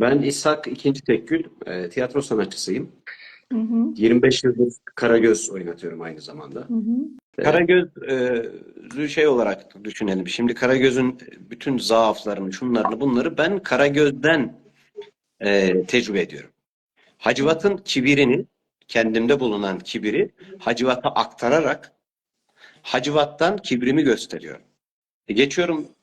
Ben İshak İkinci Tekgül, e, tiyatro sanatçısıyım. Hı hı, 25 yıldır Karagöz oynatıyorum aynı zamanda. hı hı. Karagöz'ü şey olarak düşünelim. Şimdi Karagöz'ün bütün zaaflarını, şunlarını, bunları ben Karagöz'den e, tecrübe ediyorum. Hacivat'ın kibirini, kendimde bulunan kibiri Hacivat'a aktararak Hacivat'tan kibrimi gösteriyorum. E, geçiyorum e,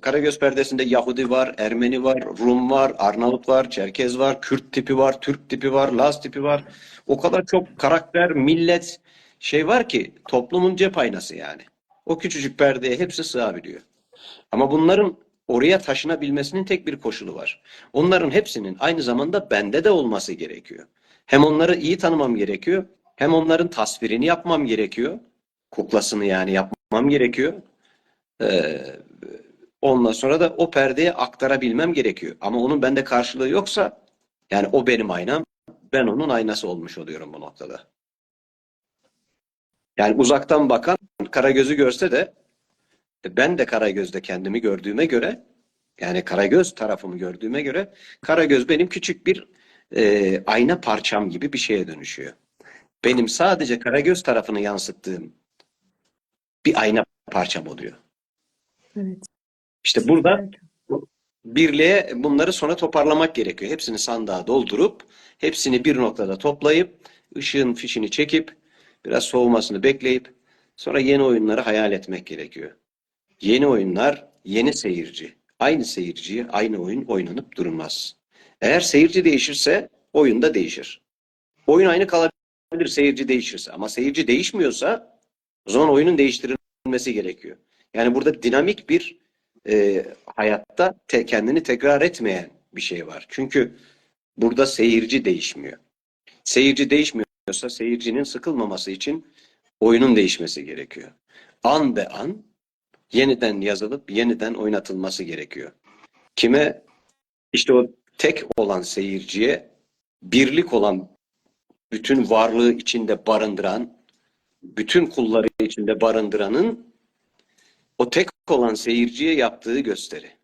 Karagöz perdesinde Yahudi var, Ermeni var, Rum var, Arnavut var, Çerkez var, Kürt tipi var, Türk tipi var, Laz tipi var. O kadar çok karakter, millet şey var ki toplumun cep aynası yani. O küçücük perdeye hepsi sığabiliyor. Ama bunların oraya taşınabilmesinin tek bir koşulu var. Onların hepsinin aynı zamanda bende de olması gerekiyor. Hem onları iyi tanımam gerekiyor, hem onların tasvirini yapmam gerekiyor. Kuklasını yani yapmam gerekiyor. Ee, ondan sonra da o perdeye aktarabilmem gerekiyor. Ama onun bende karşılığı yoksa yani o benim aynam, ben onun aynası olmuş oluyorum bu noktada. Yani uzaktan bakan Karagöz'ü görse de e, ben de Karagöz'de kendimi gördüğüme göre yani Karagöz tarafımı gördüğüme göre Karagöz benim küçük bir e, ayna parçam gibi bir şeye dönüşüyor. Benim sadece Karagöz tarafını yansıttığım bir ayna parçam oluyor. Evet. İşte burada birliğe bunları sonra toparlamak gerekiyor. Hepsini sandığa doldurup, hepsini bir noktada toplayıp, ışığın fişini çekip, biraz soğumasını bekleyip, sonra yeni oyunları hayal etmek gerekiyor. Yeni oyunlar, yeni seyirci. Aynı seyirciye aynı oyun oynanıp durmaz. Eğer seyirci değişirse oyun da değişir. Oyun aynı kalabilir seyirci değişirse. Ama seyirci değişmiyorsa o zaman oyunun değiştirilmesi gerekiyor. Yani burada dinamik bir e, hayatta te- kendini tekrar etmeyen bir şey var. Çünkü burada seyirci değişmiyor. Seyirci değişmiyorsa seyircinin sıkılmaması için oyunun değişmesi gerekiyor. An be an yeniden yazılıp yeniden oynatılması gerekiyor. Kime? İşte o tek olan seyirciye birlik olan bütün varlığı içinde barındıran, bütün kulları içinde barındıranın o tek olan seyirciye yaptığı gösteri.